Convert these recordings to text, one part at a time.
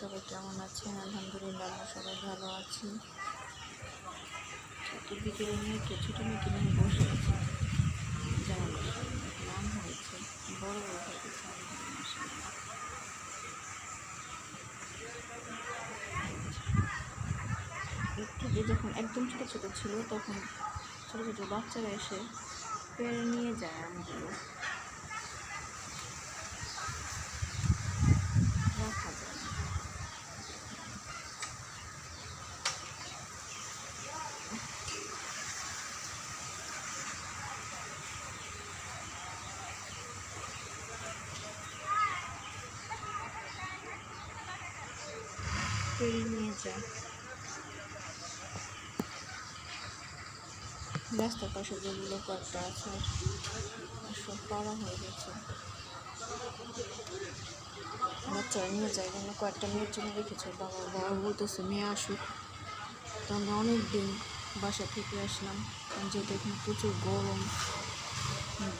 সবাই কেমন আছেন? আলহামদুলিল্লাহ আমরা সবাই ভালো আছি। বিকেলে নিয়ে ছোটো মেয়েকে নিয়ে বসে আছি। যেমন নাম হয়েছে বড় বড় হয়ে গেছে মাশাআল্লাহ। এর যখন একদম ছোটো ছোটো ছিল, তখন ছোটো ছোটো বাচ্চারা এসে পেরে নিয়ে যায় আমগুলো রাখা যায় না পেরে নিয়ে যায়। রাস্তার পাশে যেগুলো কয়েকটা আছে সব পাড়া হয়ে গেছে। বাচ্চারা নিয়ে যায় জন্য কয়েকটা মেয়ের জন্য রেখেছে। বাবা বাবা বলতেছে, মেয়ে আসুক তো আমরা অনেক দিন বাসা থেকে আসলাম। কারণ যেহেতু এখানে প্রচুর গরম আর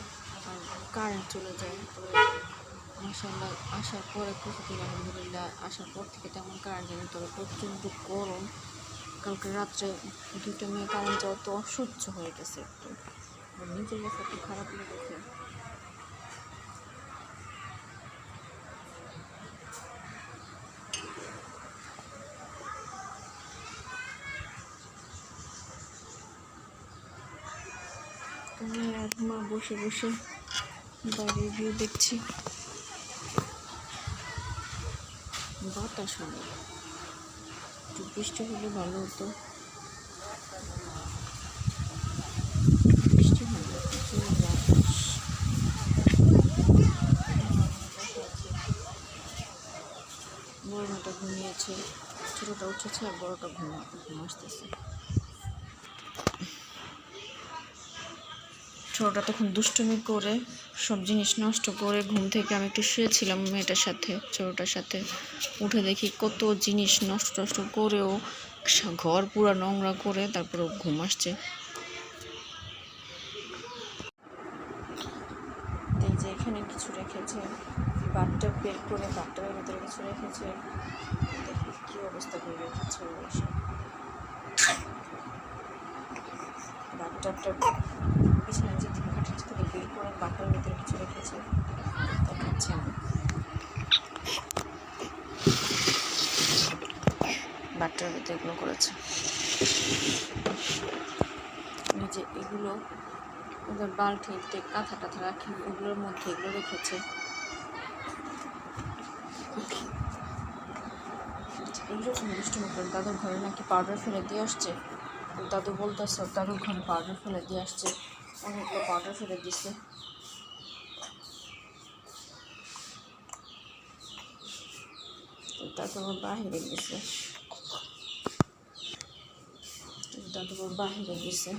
কারেন্ট চলে যায়। মাসাল্লাহ আসার পরে কিছুদিন আলহামদুলিল্লাহ, আসার পর থেকে তেমন কারেন্ট জানি তবে প্রচণ্ড গরম। কালকে রাত্রে দুটো মেয়ে কারেন্ট যাওয়া তো অসহ্য হয়ে গেছে একটু। নিজের একটু খারাপ লেগেছে। আমি আর মা বসে বসে বাইরের ভিউ দেখছি। বাতাস অনেক একটু বৃষ্টি হলে ভালো হতো। বৃষ্টি হয় না প্রচুর বাতাস। বড় মেয়েটা ঘুমিয়েছে, ছোটোটা উঠেছে আর বড়টা ঘুমা, ঘুম আসতেছে। ছোটোটা তখন দুষ্টুমি করে সব জিনিস নষ্ট করে ঘুম থেকে আমি একটু শুয়েছিলাম মেয়েটার সাথে, ছোটোটার সাথে। উঠে দেখি কত জিনিস নষ্ট নষ্ট করেও ঘর পুরো নোংরা করে তারপরে ঘুম আসছে। এই যে এখানে কিছু রেখেছে, বাথটাব বের করে বাথটাবের ভিতরে কিছু রেখেছে। দেখি কী অবস্থা করে রেখেছে বাথটাবটা পিছনে যে তিন কাঠের থেকে বের করে বাটার ভিতরে কিছু রেখেছে দেখাচ্ছে আমি বাটার ভিতরে এগুলো করেছে। যে এগুলো, ওদের বালতিতে কাঁথা টাথা রাখি ওগুলোর মধ্যে এগুলো রেখেছে। এইরকম দুষ্টুমি করে দাদুর ঘরে নাকি পাউডার ফেলে দিয়ে আসছে? দাদু বলতেছে ওর দাদুর ঘরে পাউডার ফেলে দিয়ে আসছে। অনেকটা পাউডার ফেলে তারপর ওর বাহিরে গেছে। দাদু বাহিরে গেছে।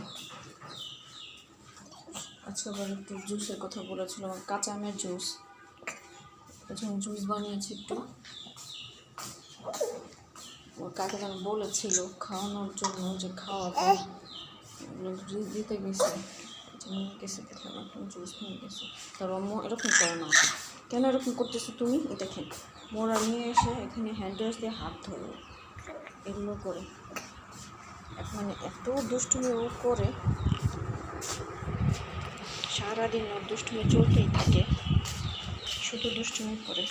আচ্ছা আবার একটু জুসের কথা বলেছিল, আমার কাঁচা আমের জুস। যখন জুস বানিয়েছি একটু। ওর কাকে যেন বলেছিল খাওয়ানোর জন্য যে জুস দিতে গেছে। নিয়ে গেছে দেখলাম এখন জুস নিয়ে গেছে। তার অম্ম এরকম করে না। কেন এরকম করতেছো তুমি? দেখেন, মোরা নিয়ে এসে এখানে হ্যান্ড ওয়াশ দিয়ে হাত ধরো। এগুলো করে। মানে এত দুষ্টুমি ও করে। সারাদিন ওর দুষ্টুমি চলতেই থাকে। শুধু দুষ্টুমি করে।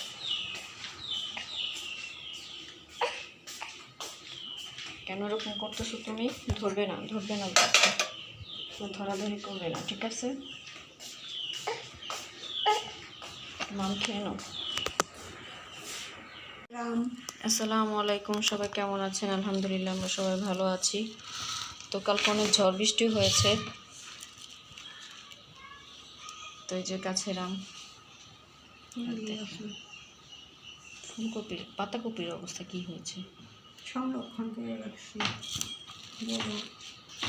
কেন এরকম করতেছো তুমি? ধরবে না ধরবে না। ধরাধরি করবে না ঠিক আছে? মাম খেয়ে নাও। আসসালামু আলাইকুম সবাই কেমন আছেন? আলহামদুলিল্লাহ আমরা সবাই ভালো আছি। তো কালকে অনেক ঝড় বৃষ্টি হয়েছে। তো এই যে গাছের আম ফুলকপির পাতাকপির অবস্থা কি হয়েছে? সংরক্ষণ করে রাখছি।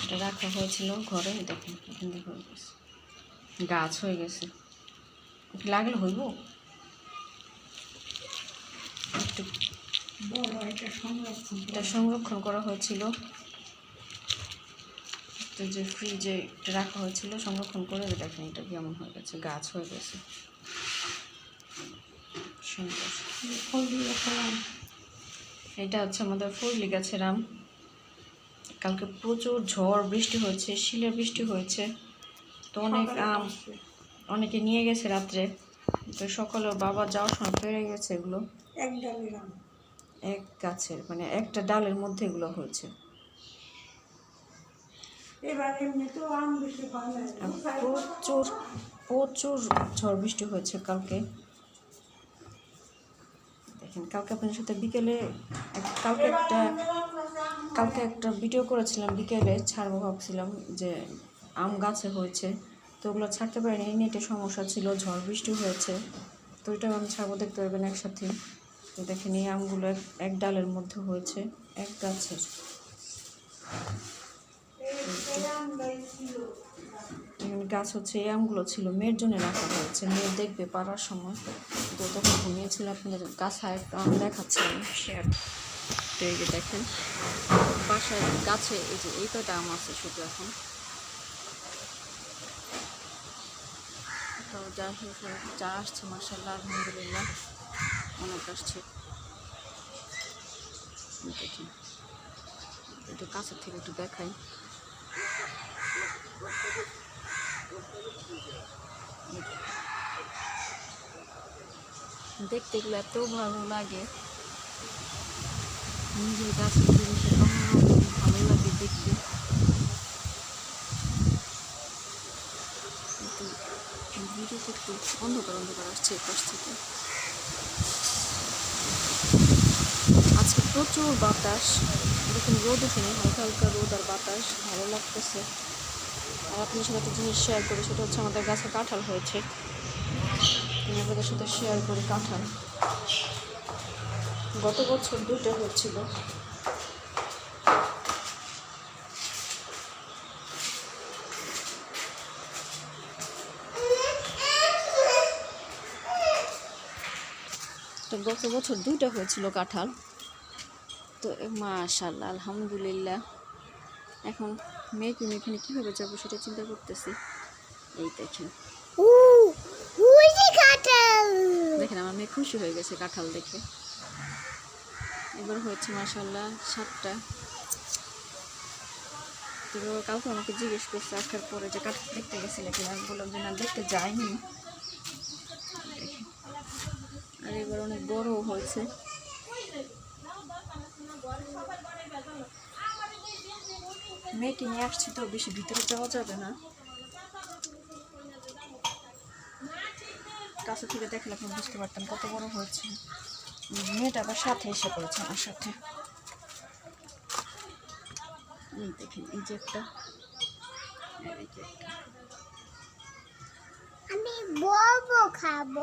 এটা রাখা হয়েছিল ঘরে দেখুন এখান থেকে হয়ে গেছে। গাছ হয়ে গেছে। লাগলে হইব? একটু এটা সংরক্ষণ করে হয়েছিল। তো যে ফ্রিজে রাখা হয়েছিল সংরক্ষণ করে দেখেন এটা কেমন হয়ে গেছে গাছ হয়ে গেছে। সুন্দর। ফল দিয়ে এটা হচ্ছে আমাদের ফজলি গাছের আম। কালকে প্রচুর ঝড় বৃষ্টি হয়েছে শিলের বৃষ্টি হয়েছে। তো অনেক আম অনেকে নিয়ে গেছে রাত্রে। তো সকালে বাবা যাওয়ার সময় পেরে গেছে এগুলো। এক ডালের আম। এক গাছের মানে একটা ডালের মধ্যে এগুলো হয়েছে। হয় প্রচুর প্রচুর ঝড় বৃষ্টি হয়েছে কালকে। দেখেন কালকে আপনার সাথে বিকেলে কালকে একটা কালকে একটা ভিডিও করেছিলাম, বিকেলে ছাড়বো ভাবছিলাম যে আম গাছে হয়েছে, তো ওগুলো ছাড়তে পারিনি নেটে সমস্যা ছিল, ঝড় বৃষ্টি হয়েছে, তো ওইটাও আমি ছাড়বো, দেখতে পারবেন একসাথে। তো দেখেন এই আমগুলো এক- ডালের মধ্যে হয়েছে, এক গাছের। গাছ হচ্ছে, এই আমগুলো ছিল, মেয়ের জন্য রাখা হয়েছে, মেয়ে দেখবে পারার সময়। তো তখন ঘুমিয়েছিল, আপনাদের গাছায় একটা আম দেখাচ্ছি। আমি শেয়ার তো এই যে দেখেন বাসায় গাছে এই যে এই কয়টা আম আছে শুধু এখন। তো যা যা আসছে মাসাল্লাহ আলহামদুলিল্লাহ, অনেক আসছে। দেখি একটু কাছের থেকে একটু দেখাই। দেখতে এগুলো এত ভালো লাগে। নিজের গাছের জিনিসের ভালো লাগে দেখতে। ভিডিওতে অন্ধকার অন্ধকার আসছে এ পাশ থেকে। আজকে প্রচুর বাতাস, এরকম রোদ ওঠেনি হালকা হালকা রোদ আর বাতাস, ভালো লাগতেছে। আর আপনার সাথে একটা জিনিস শেয়ার করি, সেটা হচ্ছে আমাদের গাছে কাঁঠাল হয়েছে। আপনাদের সাথে শেয়ার করি কাঁঠাল। গত বছর দুটো হচ্ছিল তো গত বছর দুইটা হয়েছিল কাঁঠাল। তো মাশাল্লাহ আলহামদুলিল্লাহ। এখন মেয়েকে এখানে কীভাবে যাব সেটা চিন্তা করতেছি। এই দেখেন। দেখেন আমার মেয়ে খুশি হয়ে গেছে কাঁঠাল দেখে। এবার হয়েছে মাশাল্লাহ সাতটা। তো কাউকে আমাকে জিজ্ঞেস করছে, আসার পরে যে কাঁঠাল দেখতে গেছিলে কিনা? আমি বললাম যে না, দেখতে যাইনি। আর এবার অনেক বড় হয়েছে। মেয়েকে নিয়ে আসছি তো, বেশি ভিতরে যাওয়া যাবে না। কাছে থেকে দেখলে আপনি বুঝতে পারতাম কত বড় হয়েছে। মেয়েটা আবার সাথে এসে পড়েছে আমার সাথে। এই দেখেন এই যে একটা। আমি খাব।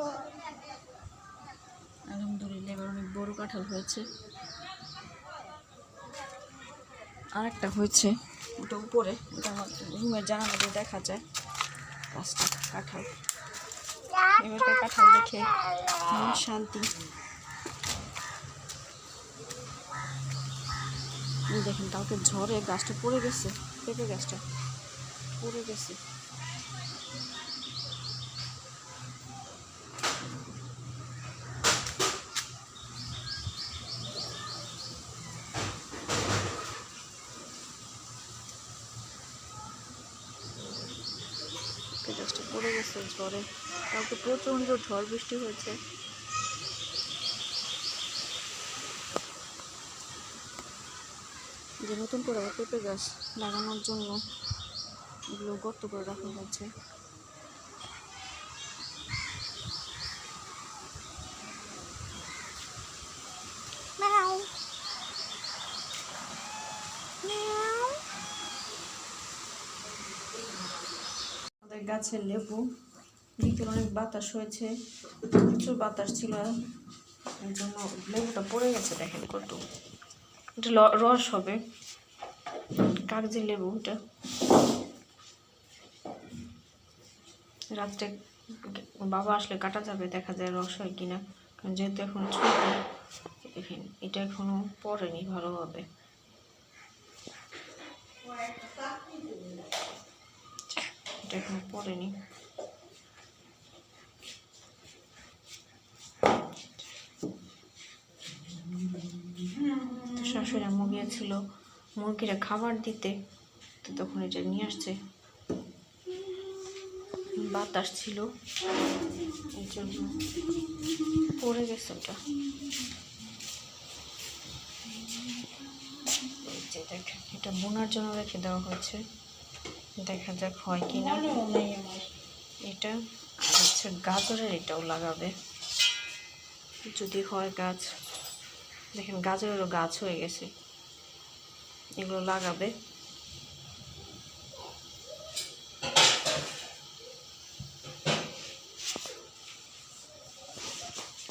আলহামদুলিল্লাহ এবার অনেক বড় কাঁঠাল হয়েছে। আর একটা হয়েছে ওটা উপরে। ওটা আমার রুমের জানালা দিয়ে দেখা যায় পাঁচটা কাঁঠাল। এবারকার কাঁঠাল দেখে মন শান্তি। দেখেন, কালকে ঝড়ে গাছটা পড়ে গেছে, পেঁপে গাছটা পড়ে গেছে। গাছটা পড়ে গেছে ঝড়ে। কালকে প্রচণ্ড ঝড় বৃষ্টি হয়েছে। যে নতুন করে পেঁপে গাছ লাগানোর জন্য এগুলো গর্ত করে রাখা হয়েছে। আমাদের গাছের লেবু বিকেল অনেক বাতাস হয়েছে প্রচুর বাতাস ছিল এর জন্য লেবুটা পড়ে গেছে দেখেন কত। এটা রস হবে। কাগজি লেবু এটা রাত্রে বাবা আসলে কাটা যাবে, দেখা যায় রস হয় কিনা। কারণ যেহেতু এখন ছোট এটা এখনও পড়েনি ভালোভাবে। এটা এখনও পড়েনি। গিয়েছিল মুরগিরা খাবার দিতে, তো তখন এটা নিয়ে আসছে। বাতাস ছিল। এই জন্য পড়ে গেছে ওটা। দেখেন, এটা বোনার জন্য রেখে দেওয়া হয়েছে। দেখা যাক হয় কি না এটা হচ্ছে গাজরের এটাও লাগাবে। যদি হয় গাছ। দেখেন গাজরেরও গাছ হয়ে গেছে। এগুলো লাগাবে।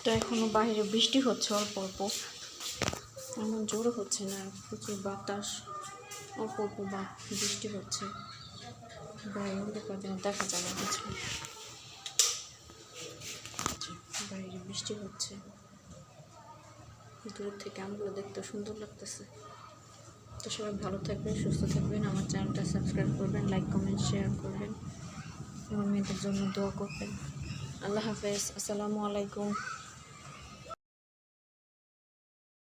তো এখনও বাইরে বৃষ্টি হচ্ছে অল্প অল্প। এমন জোরও হচ্ছে না, প্রচুর বাতাস, অল্প অল্প বা বৃষ্টি হচ্ছে। বাইরে দেখা যাবে কিছু বাইরে বৃষ্টি হচ্ছে। দূর থেকে আমগুলো দেখতে সুন্দর লাগতেছে। তো সবাই ভালো থাকবেন, সুস্থ থাকবেন। আমার চ্যানেলটা সাবস্ক্রাইব করবেন, লাইক, কমেন্ট, শেয়ার করবেন। আমার মেয়েদের জন্য দোয়া করবেন। আল্লাহ হাফেজ। আসসালামু আলাইকুম।